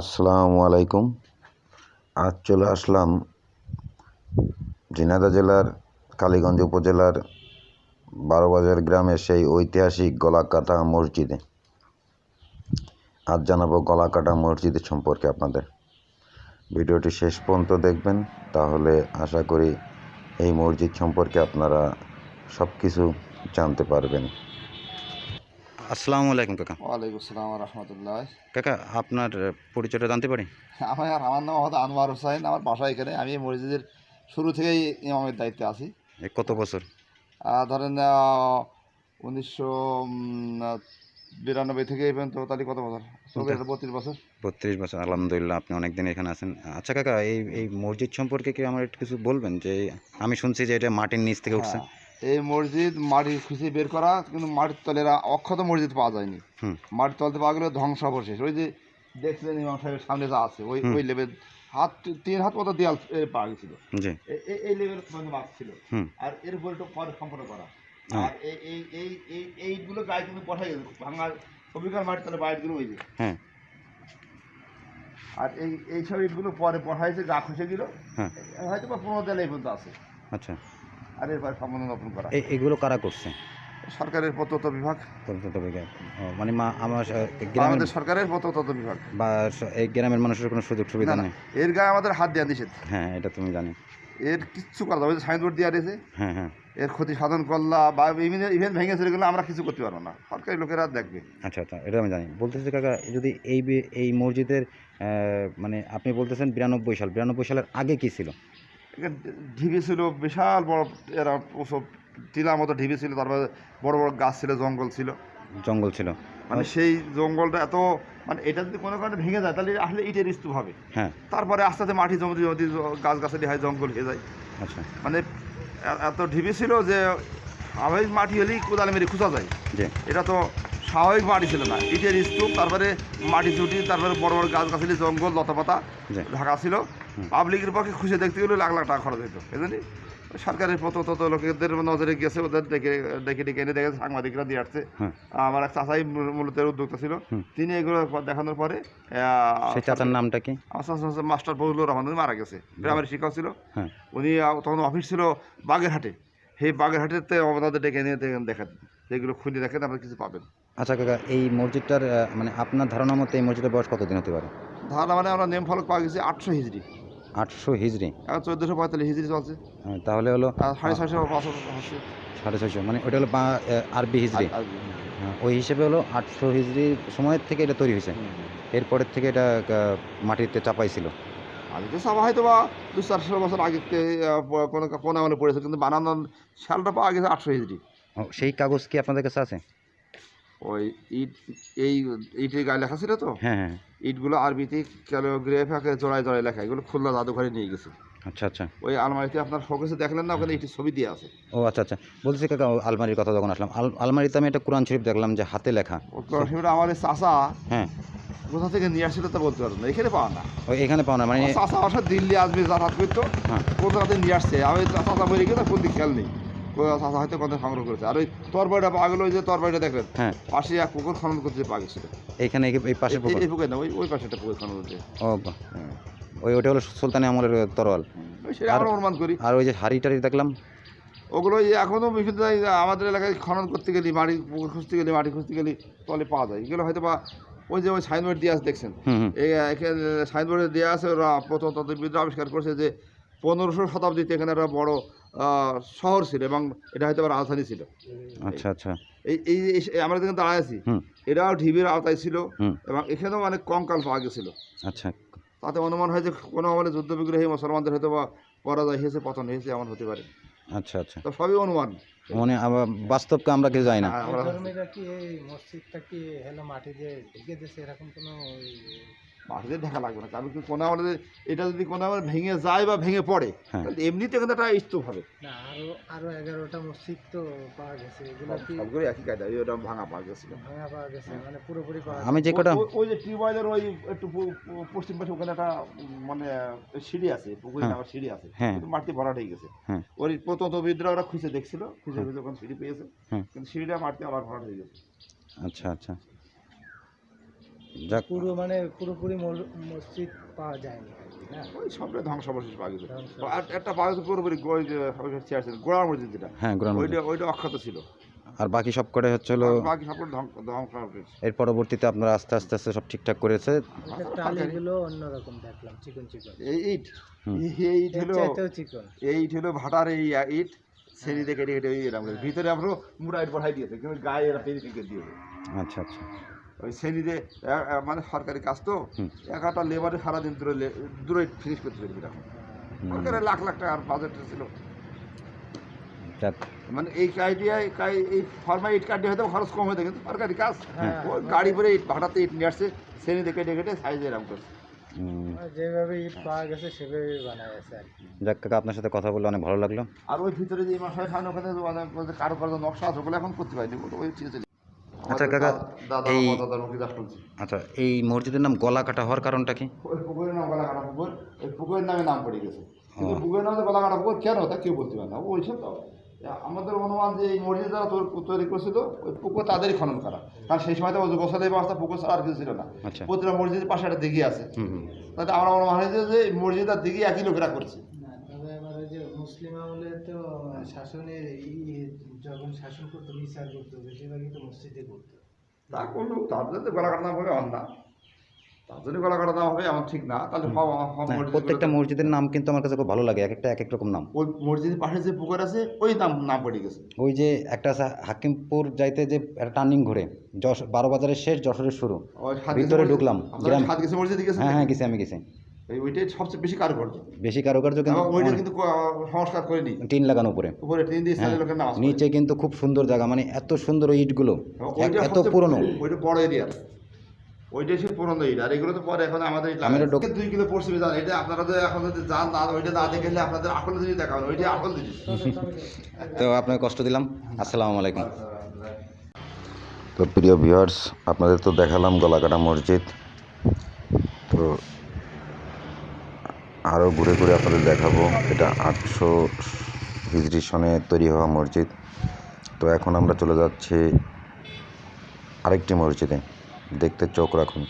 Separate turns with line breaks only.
আসসালামু আলাইকুম। আজ চলে আসলাম ঝিনাইদহ জেলার কালীগঞ্জ উপজেলার বারোবাজার গ্রামের সেই ঐতিহাসিক গলাকাটা মসজিদে। আজ জানাব গলাকাটা মসজিদের সম্পর্কে আপনাদের। ভিডিওটি শেষ পর্যন্ত দেখবেন, তাহলে আশা করি এই মসজিদ সম্পর্কে আপনারা সব কিছু জানতে পারবেন। আসসালামু আলাইকুম কাকা।
ওয়ালাইকুম আসসালাম রহমতুল্লাহ।
কাকা আপনার পরিচয়টা জানতে পারি?
আমার আমার নাম হচ্ছে আনোয়ার হোসাইন আমার বাসা এখানে। আমি মসজিদের শুরু থেকেই ইমামের দায়িত্বে আছি।
কত বছর?
ধরেন উনিশশো বিরানব্বই থেকে এই পর্যন্ত তাহলে কত বছর? বত্রিশ বছর।
বত্রিশ বছর আলহামদুলিল্লাহ আপনি অনেক দিন এখানে আছেন। আচ্ছা কাকা এই এই মসজিদ সম্পর্কে কি আমার একটু কিছু বলবেন? যে আমি শুনছি যে এটা মাটির নিচ থেকে উঠছে।
হ্যাঁ, এই মসজিদ মাটির খুশি বের করা কিন্তু মাটির তলের অক্ষত মসজিদ পাওয়া যায়নি। মাটির তলতে পাওয়া গেলে ধ্বংসাবশেষ ওই যে দেখছিলেন ইমাম সাহেবের সামনে যা আছে ওই। ওই লেভেল হাত তিন হাত মতো দেয়াল পাওয়া গেছিল। এই লেভেল মাছ ছিল। আর এর উপরে একটু পরে সম্পন্ন করা।
হ্যাঁ।
আর এই এই এই এই এইগুলো গায়ে কিন্তু বসাই গেছে। ভাঙা অভিজ্ঞান মাটি তাহলে বাইরগুলো ওই যে।
হ্যাঁ।
আর এই এই সব ইটগুলো পরে বসাইছে গা খসে গেল।
হ্যাঁ।
হয়তো বা পনেরো দেয়াল এই পর্যন্ত আছে।
আচ্ছা।
আর এরপরে সম্পূর্ণ নতুন করা।
এগুলো কারা করছে?
সরকারের প্রত্যন্ত বিভাগ।
তবে ও, মানে মা আমার
আমাদের সরকারের প্রত্যন্ত বিভাগ।
বা এই গ্রামের মানুষের কোনো সুযোগ সুবিধা নেই?
এর গায়ে আমাদের হাত দেওয়া নিষেধ।
হ্যাঁ এটা তুমি জানি।
এর কিচ্ছু করা যাবে সাইনবোর্ড দেওয়া রয়েছে।
হ্যাঁ হ্যাঁ।
এর ক্ষতি সাধন করলা বা ইভেন্ট ভেঙে চলে গেলে আমরা কিছু করতে পারব না। সরকারি লোকেরা দেখবে।
আচ্ছা আচ্ছা এটা আমি জানি। বলতেছি কাকা যদি এই এই মসজিদের মানে আপনি বলতেছেন বিরানব্বই সাল বিরানব্বই সালের আগে কি ছিল?
ঢিবি ছিল বিশাল বড় এরা ওসব টিলার মতো ঢিবি ছিল তারপরে বড় বড় গাছ ছিল জঙ্গল ছিল।
জঙ্গল ছিল।
মানে সেই জঙ্গলটা এত মানে এটা যদি কোনো কারণে ভেঙে যায় তাহলে আসলে ইটের স্তূপ হবে।
হ্যাঁ।
তারপরে আস্তে আস্তে মাটি জমতে জমতে গাছ গাছালি হয় জঙ্গল হয়ে যায়।
আচ্ছা।
মানে এত ঢিবি ছিল যে স্বাভাবিক মাটি হলেই কোদালে মেরে খুঁজা যায়।
জি।
এটা তো স্বাভাবিক মাটি ছিল না। ইটের স্তূপ তারপরে মাটি চুটি তারপরে বড় বড় গাছ গাছালি জঙ্গল লতাপাতা ঢাকা ছিল। পাবলিকের পক্ষে খুশি দেখতে গেলে লাখ লাখ টাকা খরচ হতো বুঝলি সরকারের পত তত লোকেদের নজরে গেছে ওদের ডেকে ডেকে ডেকে এনে দেখে সাংবাদিকরা দিয়ে আসছে। আমার এক চাচাই মূলত উদ্যোক্তা ছিল তিনি এগুলো দেখানোর পরে
সেই চাচার নামটা কি?
আমার মাস্টার ফজলুর রহমান উনি মারা গেছে গ্রামের শিক্ষক ছিল।
হ্যাঁ।
উনি তখন অফিস ছিল বাগেরহাটে। সেই বাগেরহাটেতে আমাদের ডেকে নিয়ে দেখেন দেখা যেগুলো খুলে দেখেন আপনি কিছু পাবেন।
আচ্ছা কাকা এই মসজিদটার মানে আপনার ধারণা মতো এই মসজিদের বয়স কতদিন হতে পারে?
ধারণা মানে আমরা নেম ফলক পাওয়া গেছি আটশো হিজড়ি।
আটশো হিজড়ি
চোদ্দোশো পঁয়তাল্লিশ হিজড়ি চলছে।
হ্যাঁ, তাহলে হলো
সাড়ে ছয়শো
সাড়ে ছয়শো মানে ওটা হলো আরবি হিজড়ি হ্যাঁ, ওই হিসেবে হলো আটশো হিজড়ি সময়ের থেকে এটা তৈরি হয়েছে। এরপরের থেকে এটা মাটিতে চাপাইছিল।
আগে তো সব হয়তো বা দু চারশো বছর আগে কোনো কোনো মানে পড়েছে কিন্তু বানানোর সালটা পাওয়া গেছে আটশো হিজড়ি
সেই কাগজ কি আপনাদের কাছে আছে?
ওই ইট এই ইটের গায়ে লেখা ছিল তো?
হ্যাঁ হ্যাঁ।
ইটগুলো আরবিতে ক্যালোগ্রাফ আকারে জোড়ায় জোড়ায় লেখা এগুলো খুলনা জাদুঘরে নিয়ে গেছে।
আচ্ছা আচ্ছা।
ওই আলমারিতে আপনার ফোকাসে দেখলেন না ওখানে ইটের ছবি দিয়ে আছে।
ও আচ্ছা আচ্ছা। বলছি কাকা আলমারির কথা যখন আসলাম আল আলমারিতে আমি একটা কোরআন শরীফ দেখলাম যে হাতে লেখা।
ও সেটা আমার চাষা
হ্যাঁ।
কোথা থেকে নিয়ে আসছিল তা বলতে পারব না এখানে পাওয়া না।
ওই এখানে পাওয়া না মানে
চাষা সাথে দিল্লি আসবে যাতায়াত করতো
হ্যাঁ।
কোথা থেকে নিয়ে আসছে। আমি চাষা মরে গেলে কোন দিক খেয়াল নেই? হয়তো কোথায় সংগ্রহ করেছে। আর ওই তরবারিটা পাওয়া গেলো ওই যে তরবারিটা দেখলেন?
হ্যাঁ।
পাশে এক পুকুর খনন করতে পাওয়া গেছিল
এইখানে এই- পাশে
এই পুকুর? না ওই ওই পাশে একটা পুকুর খনন করতে
ও ওই ওটা হলো সুলতানি আমলের তরোয়াল।
ওই সেটা আমরা অনুমান করি।
আর ওই যে হাড়ি টাড়ি দেখলাম?
ওগুলো এই এখনও বিভিন্ন আমাদের এলাকায় খনন করতে গেলে মাটি পুকুর খুঁজতে গেলে মাটি খুঁজতে গেলে তলে পাওয়া যায়। এগুলো হয়তো বা ওই যে ওই সাইনবোর্ড দিয়ে আছে দেখছেন? সাইনবোর্ডে দেওয়া আছে ওরা প্রত্নতত্ত্ববিদরা আবিষ্কার করছে যে পনেরোশো শতাব্দীতে এখানে একটা বড় শহর ছিল এবং এটা হয়তো বা রাজধানী ছিল।
আচ্ছা আচ্ছা।
এই এই এই- এই আমরা যেখানে দাঁড়ায় আছি এটাও ঢিবির আওতায় ছিল এবং এখানেও অনেক কঙ্কাল পাওয়া গেছিল।
আচ্ছা।
তাতে অনুমান হয় যে কোনো আমলে যুদ্ধ বিগ্রহী মুসলমানদের হয়তো বা পরাজয় হয়েছে পতন হয়েছে এমন হতে পারে।
আচ্ছা আচ্ছা।
তো সবই অনুমান।
মানে আবার বাস্তবকে আমরা কেউ যাই না।
ধর্মীরা কি এই মসজিদটা কি হলো মাটি দিয়ে ঢেকে দিয়েছে? এরকম কোনো ওই-
মাটিতে ঢাকা লাগবে না। কারণ কি কোনো আমলে এটা যদি কোনো আমলে ভেঙে যায় বা ভেঙে পড়ে
হ্যাঁ।
তাহলে এমনিতে কিন্তু একটা স্তূপ হবে।
না আরও আরও এগারোটা মসজিদ তো পাওয়া গেছে।
সবগুলো একই কায়দা ওটা ভাঙা পাওয়া গেছিল
ভাঙা পাওয়া গেছে মানে পুরোপুরি পাওয়া
আমি যে কটা
ওই- ওই- ওই যে টিউবওয়েলের ওই একটু পশ্চিম পাশে ওখানে একটা মানে সিঁড়ি আছে পুকুরে
হ্যাঁ।
নামার সিঁড়ি আছে।
হ্যাঁ।
কিন্তু মাটি ভরা হয়ে গেছে। ওই প্রত্যন্তবিদরা ওরা খুঁজে দেখছিল খুঁজে খুঁজে ওখানে সিঁড়ি পেয়েছে। কিন্তু সিঁড়িটা মাটি আবার ভরা হয়ে গেছে।
আচ্ছা আচ্ছা। যাক।
পুরো মানে পুরোপুরি মসজিদ পাওয়া যায়নি কি,
ওই সবটাই ধ্বংসাবশেষ পাওয়া গেছে। আর একটা পাওয়া গেছে পুরোপুরি মসজিদ যেটা।
হ্যাঁ
ওইটা ওইটা অক্ষত ছিল।
আর বাকি সব করে হচ্ছে হলো
আর বাকি সব
এর পরবর্তীতে আপনারা আস্তে আস্তে আস্তে সব ঠিকঠাক করেছে।
ওইটা টালিগুলো অন্যরকম দেখলাম চিকন চিকন।
এই ইট। এই ইট হলো
চিকন।
এই ইট হলো ভাটার এই ইট। শ্রেণি দেখে কেটে ভিতরে আমরা মুড়া ইট বসাই দিয়েছে কিন্তু গায়ে এরা টিকে
আচ্ছা আচ্ছা।
ওই শ্রেণীতে মানে সরকারি কাজ তো এক একটা লেবারে সারাদিন দূরে দূরে ফিনিশ করতে পারবি এখন সরকারের লাখ লাখ টাকার বাজেট ছিল। মানে এই কাই এই ফর্মা ইট কার্ডে হয়তো খরচ কম হতো কিন্তু সরকারি কাজ
হ্যাঁ।
ওই গাড়ি করে ইট ভাটাতে ইট নিয়ে আসছে শ্রেণীতে কেটে কেটে সাইজে এরকম করছে।
আর যেভাবে ইট পাওয়া গেছে সেভাবে বানায় আছে
যাক কাকা আপনার সাথে কথা বলে অনেক ভালো লাগল।
আর ওই ভিতরে যে মশাই খান ওখানে কারও কারও নকশা আছে ওগুলো এখন করতে পারিনি ওই ঠিক আছে।
আচ্ছা, কাকা, এই- আচ্ছা এই মসজিদের নাম গলা কাটা হওয়ার কারণটা কি?
ওই পুকুরের নাম গলাকাটা পুকুর। ওই পুকুরের নামে নাম পড়ে গেছে। কিন্তু পুকুরের নামে গলাকাটা পুকুর কেন তা কেউ বলতে পারে না। ওই সব তো। আমাদের অনুমান যে এই মসজিদ যারা তৈরি করেছিল ওই পুকুর তাদেরই খনন করা। কারণ সেই সময় তো গোসাদের ব্যবস্থা পুকুর ছাড়া আর কিছু ছিল না।
আচ্ছা।
প্রতিটা মসজিদের পাশে একটা দিঘি আছে। তাতে আমরা অনুমান হয়েছে যে এই মসজিদ আর দিঘি একই লোকেরা করছে
না তবে এবার ওই যে মুসলিম আমলে তো শাসনের ই- যখন শাসন করতো বিচার করতো বেশিরভাগই তো মসজিদে করতো।
তা করলেও তার জন্য গলাকাটা নাম হবে না তার জন্য গলাকাটা নাম হবে এমন ঠিক না। তাহলে
না,
মসজিদগুলোতে-
প্রত্যেকটা মসজিদের নাম কিন্তু আমার কাছে খুব ভালো লাগে এক একটা এক এক রকম নাম।
ওই মসজিদের পাশে যে পুকুর আছে ওই নাম নাম পড়ে গেছে।
ওই যে একটা হাকিমপুর যাইতে যে একটা টার্নিং ঘুরে যশ বারো বাজারের শেষ যশোরের শুরু। ভিতরে ঢুকলাম, হ্যাঁ হ্যাঁ গেছি আমি গেছি।
ওইটাই সবচেয়ে বেশি কারুকার্য।
বেশি কারুকার্য কিন্তু
ওইটা কিন্তু সংস্কার করেনি
টিন লাগানো উপরে।
উপরে টিন দিয়ে
হ্যাঁ।
স্থানীয় লোকের নামাজ
নিচে কিন্তু খুব সুন্দর জায়গা মানে এত সুন্দর ইটগুলো এত পুরনো।
ওইটা বড় এরিয়া। ওইটাই সে পুরনো ইট। আর এগুলো তো পরে এখন আমাদের দুই কিলো এটা আপনারা তো এখন যদি যান না ওইটা না দেখে গেলে আপনাদের জিনিস দেখাবেন জিনিস।
তো আপনাকে কষ্ট দিলাম। আসসালামু আলাইকুম। তো প্রিয় ভিউয়ার্স আপনাদের তো দেখালাম গলাকাটা মসজিদ। তো আরও ঘুরে ঘুরে আপনাদের দেখাবো। এটা আটশো হিজরি সনে তৈরি হওয়া মসজিদ। তো এখন আমরা চলে যাচ্ছি আরেকটি মসজিদে। দেখতে চোখ রাখুন।